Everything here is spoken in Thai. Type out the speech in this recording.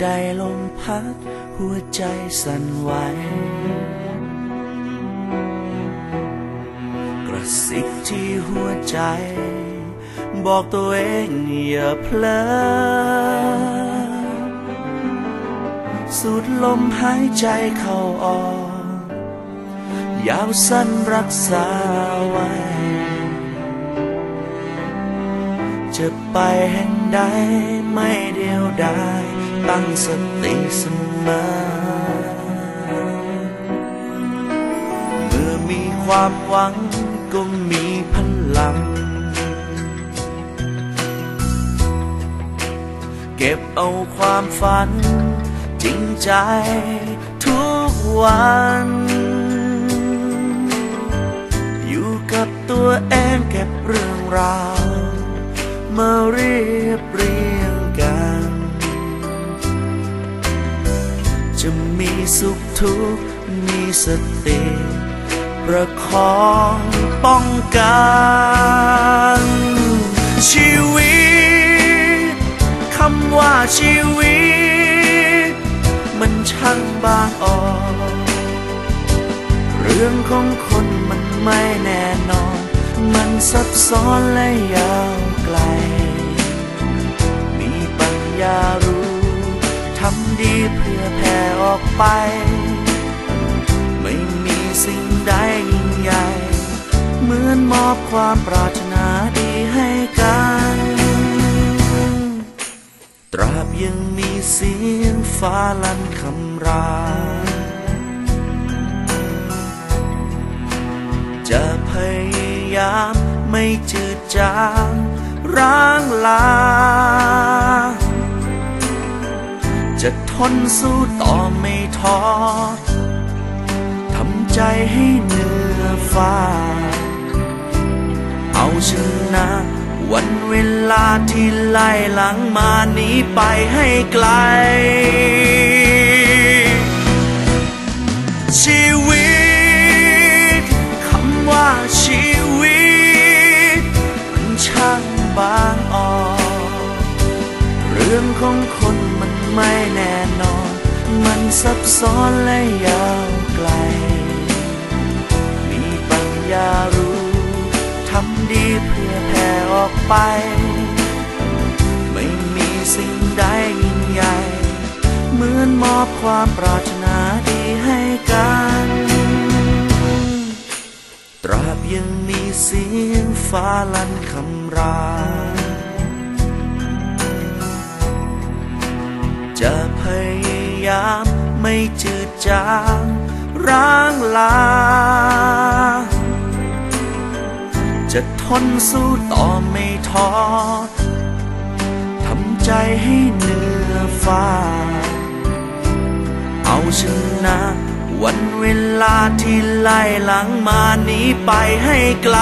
ใดลมพัดหัวใจสั่นไหว กระสิบที่หัวใจ บอกตัวเองอย่าเพลอสูดลมหายใจเข้าออก ยาวสั้นรักษาไว้ จะไปแห่งใดไม่เดียวดายตั้งสติเสมอเมื่อมีความหวังก็มีพลัง เก็บเอาความฝัน จริงใจทุกวัน อยู่กับตัวเองเก็บเรื่องราว มาเรียบเรียงกัน จะมีสุขทุกข์มีสติ ประคองป้องกัน ชีวิตคำว่าชีวิต มันช่างบางออก เรื่องของคนมันไม่แน่นอน มันซับซ้อนและยาว ล มีปัญญารู้ ทำดีเพื่อแผ่ออกไป ไม่มีสิ่งใดยิ่งใหญ่ เหมือนมอบความปรารถนาดีให้กัน ตราบยังมีเสียงฟ้าลั่นคำรามจะพยายามไม่จืดจาง ร้างลา จะทนสู้ต่อไม่ท้อทำใจให้เหนือฟ้า เอาชนะวันเวลาที่ไล่หลังมานี้ไปให้ไกล รื่องของคนมันไม่แน่นอน มันซับซ้อนและยาวไกล มีปัญญารู้ ทำดีเพื่อแผ่ออกไป ไม่มีสิ่งใดยิ่งใหญ่ เหมือนมอบความปรารถนาดีให้กัน ตราบยังมีเสียงฟ้าลั่นคำรา จะพยายามไม่จืดจางร้างลา จะทนสู้ต่อไม่ท้อทำใจให้เหนือฟ้า เอาชนะวันเวลาที่ไล่หลังมานี้ไปให้ไกล